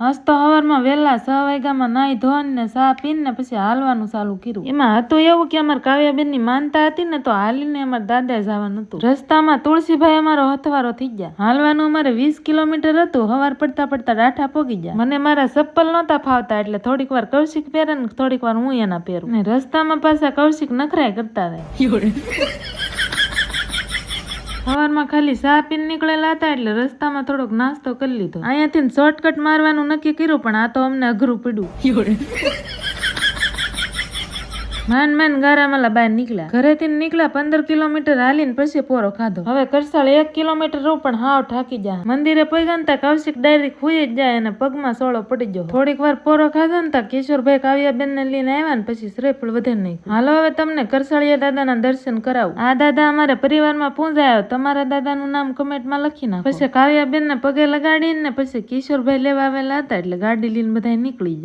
હસ તો હવારમાં વહેલા છ વાગ્યામાં નાહી ધોન ને ચા પીને ને પછી હાલવાનું ચાલુ કર્યું. એમાં હતું એવું કે અમારા કાવ્યાબેનની માનતા હતી ને તો હાલીને અમારા દાદા જવાનું હતું. રસ્તામાં તુલસીભાઈ અમારો હથવારો થઈ ગયા. હાલવાનું અમારે વીસ કિલોમીટર હતું. હવાર પડતા પડતા ડાઠા પોગી ગયા. મને મારા ચપ્પલ નહોતા ફાવતા એટલે થોડીક વાર કૌશિક પહેરે ને થોડીક વાર હું એના પહેરું. ને રસ્તામાં પાછા કૌશિક નખરાય કરતા રહે. સવારમાં ખાલી ચા પીને નીકળેલા હતા એટલે રસ્તામાં થોડોક નાસ્તો કરી લીધો. અહીંયાથી શોર્ટકટ મારવાનું નક્કી કર્યું, પણ આ તો અમને અઘરું પડ્યું. માન માન ગારામાલા બહાર નીકળ્યા. ઘરેથી નીકળ્યા પંદર કિલોમીટર હાલીને પછી પોરો ખાધો. હવે કરસાળ એક કિલોમીટર રહું પણ હાવ ઠાકી જા મંદિરે પૈગનતા કૌશિક ડાયરી હુઈ જ જાય અને પગમાં સોળો પડી ગયો થોડીક વાર પોરો ખાધો ને તા કિશોરભાઈ કાવ્યાબેન ને લઈને આવ્યા ને પછી શ્રેફળ વધે નહીં હાલો, હવે તમને કરસાળિયા દાદાના દર્શન કરાવું. આ દાદા અમારા પરિવારમાં પૂંજાયો તમારા દાદાનું નામ કમેન્ટમાં લખી નાખો. પછી કાવ્યાબેન ને પગે લગાડીને પછી કિશોરભાઈ લેવા આવેલા હતા એટલે ગાડી લઈને બધા નીકળી ગયા.